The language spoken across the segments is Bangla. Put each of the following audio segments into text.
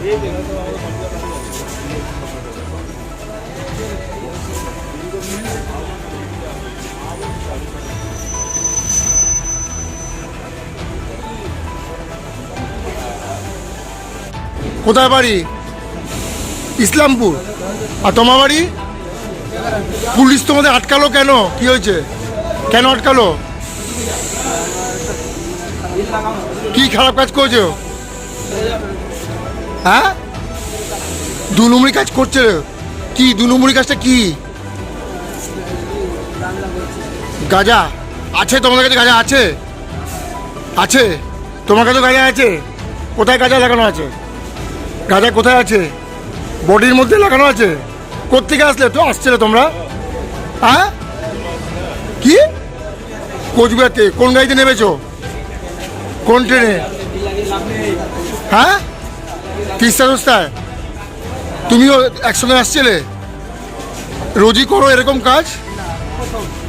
কোথায় বাড়ি? ইসলামপুর। আর তোমার বাড়ি? পুলিশ তোমাদের আটকালো কেন? কি হয়েছে? কেন আটকালো? কি খারাপ কাজ করেছ? হ্যাঁ? দু নম্বরী কাজ করছে কি, দু নম্বরী কাজটা কি? গাজা। আছে তোমাদের কাছে গাজা? আছে? আছে? তোমার কাছে গাজা আছে। কোথায় গাজা লাগানো আছে? গাজা কোথায় আছে? বডির মধ্যে লাগানো আছে? কোথেকে আসলে? তো আসছিলে তোমরা। হ্যাঁ? কি? কোচবিহারতে কোন গাড়িতে নেমেছো? কোন ট্রেনে? হ্যাঁ? তিস্তা রস্তায় তুমিও একসঙ্গে আসছিলে? রোজই করো এরকম কাজ?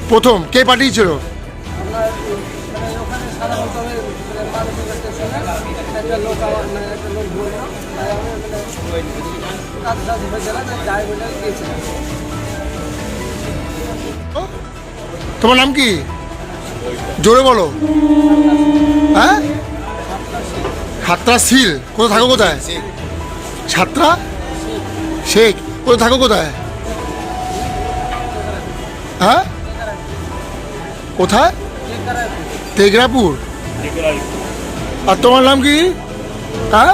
প্রথম, কে পাঠিয়েছিল? তোমার নাম কি? জোরে বলো। হ্যাঁ? ছাত্রা সিল কোথায় থাকো কোথায়? ছাত্রা? শেখ কোথায় থাকো কোথায়? হ্যাঁ? কোথায়? তেগরাপুর আর তোমার নাম কি? হ্যাঁ?